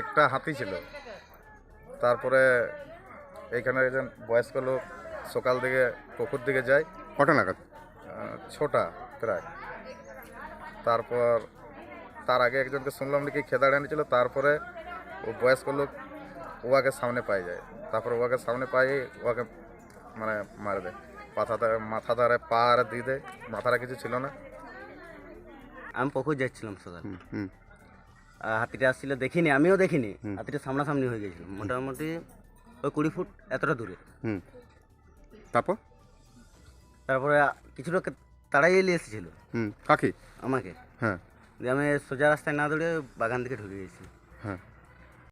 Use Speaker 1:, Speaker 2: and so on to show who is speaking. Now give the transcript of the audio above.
Speaker 1: একটা হাতি ছিল। তারপরে এইখানে একজন বয়স্ক লোক সকাল দিকে পুকুর দিকে যায়
Speaker 2: কটা নাগাদ?
Speaker 1: ছটা প্রায়। তারপর তার আগে একজনকে শুনলাম নাকি খেদাড়ে এনেছিল তারপরে ও বয়স্ক লোক ওয়াকে সামনে পাই যায়। তারপর ওয়াকে সামনে পাই ওয়াকে মানে মারে দেয়। মাথা ধারে মাথা ধারে পা আর দিয়ে দেয়। মাথাটা কিছু ছিল না।
Speaker 3: আমি পুকুর যাচ্ছিলাম সকাল
Speaker 2: হুম হুম।
Speaker 3: আর হাতিটা আসছিল দেখিনি আমিও দেখিনি। হাতিটা সামনাসামনি হয়ে গেছিল। মোটামুটি ওই কুড়ি ফুট এতটা দূরে।
Speaker 2: হুম। তারপর?
Speaker 3: তারপরে কিছু লোক তারাই এলিয়ে এসেছিল।
Speaker 2: হুম কাকে?
Speaker 3: আমাকে।
Speaker 2: হ্যাঁ।
Speaker 3: দিয়ে আমি সোজা রাস্তায় না দৌড়ে বাগান দিকে ঢুকে গেছি।
Speaker 2: হ্যাঁ।